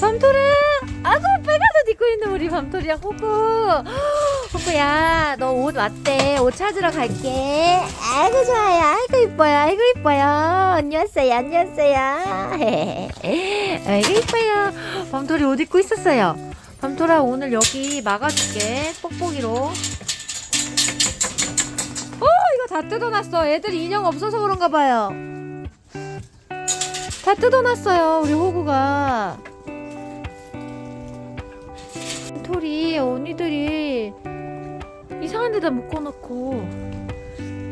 밤토라 아구 빨간 옷 입고 있는 우리 밤토리랑 호구. 호구야 너 옷 왔대. 옷 찾으러 갈게. 아이고 좋아요. 아이고 이뻐요. 아이고 이뻐요. 언니 왔어요. 아이고 이뻐요. 밤토리 옷 입고 있었어요. 밤토라 오늘 여기 막아줄게. 뽁뽁이로. 어 이거 다 뜯어놨어. 애들 인형 없어서 그런가 봐요. 다 뜯어놨어요 우리 호구가 토리 언니들이 이상한 데다 묶어놓고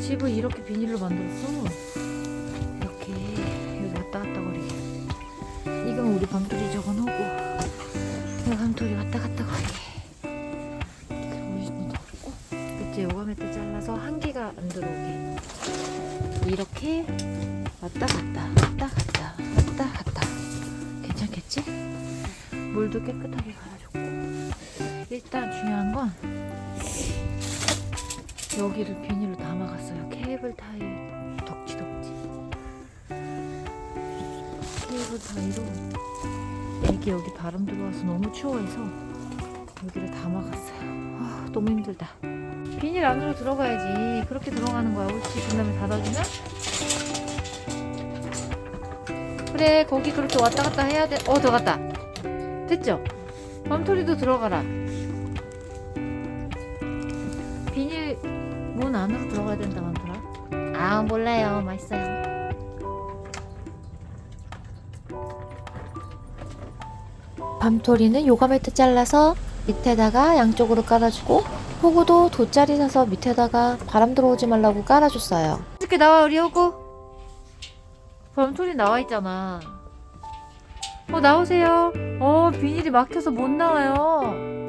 집을 이렇게 비닐로 만들었어. 이렇게 여기 왔다 갔다 거리게. 이건 우리 밤토리 적어놓고 이 밤토리 왔다 갔다 거리게. 그리고 이거 덮고 그치 요가 매트 잘라서 한기가 안 들어오게. 이렇게 왔다 갔다 왔다 갔다 왔다 갔다. 괜찮겠지? 물도 깨끗하게 갈아줬고 일단 중요한 건 여기를 비닐로 다 막았어요. 케이블 타일. 덕지 덕지. 케이블 타일로 애기 여기 바람 들어와서 너무 추워해서 여기를 다 막았어요. 아 너무 힘들다. 비닐 안으로 들어가야지. 그렇게 들어가는 거야. 옳지. 그 다음에 닫아주면. 그래 거기 그렇게 왔다 갔다 해야 돼 어 들어갔다. 됐죠? 맘토리도 들어가라 비닐 문 안으로 들어가야 된다 맘토라. 아 몰라요. 맛있어요. 밤토리는 요가 매트 잘라서 밑에다가 양쪽으로 깔아주고 호구도 돗자리 사서 밑에다가 바람 들어오지 말라고 깔아줬어요. 이렇게 나와 우리 호구? 밤토리 나와 있잖아. 어 나오세요. 어 비닐이 막혀서 못 나와요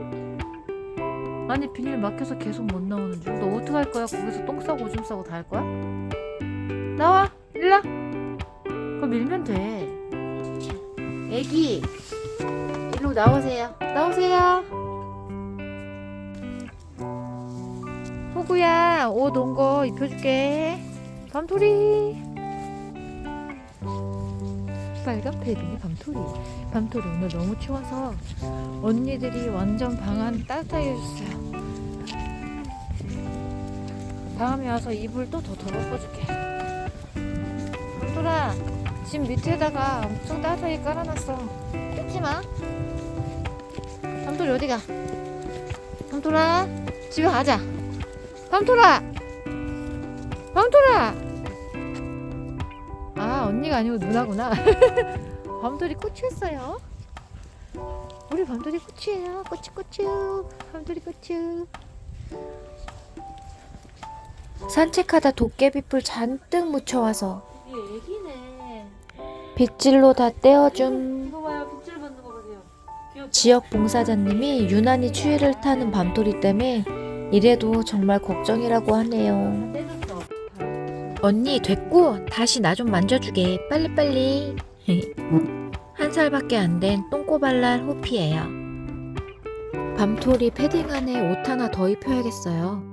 아니 비닐 막혀서 계속 못 나오는 줄 너 어떡할 거야? 거기서 똥 싸고 오줌 싸고 다 할 거야? 나와 일라 그거 밀면 돼. 애기 일로 나오세요. 나오세요. 호구야 옷 온 거 입혀줄게. 밤토리 빨간 패딩의 밤토리. 밤토리 오늘 너무 추워서 언니들이 완전 방 안 따뜻하게 해줬어요. 다음에 와서 이불 또 더 덮어줄게. 밤토라 집 밑에다가 엄청 따뜻하게 깔아놨어. 뜯지마. 밤토리 어디가? 밤토라 집에 가자. 밤토라! 밤토라! 아 언니가 아니고 누나구나 밤토리 꼬치였어요 우리 밤토리 꼬치예요 꼬치 꼬치 밤토리 꼬치 산책하다 도깨비풀 잔뜩 묻혀와서 이게 애기네. 빗질로 다 떼어줌 이거 봐요. 빗질 받는 거 보세요. 귀엽죠? 지역 봉사자님이 유난히 추위를 타는 밤토리 때문에 이래도 정말 걱정이라고 하네요 떼줬어. 언니 됐고 다시 나 좀 만져주게. 빨리빨리. 한 살밖에 안 된 똥꼬발랄 호피예요. 밤토리 패딩 안에 옷 하나 더 입혀야겠어요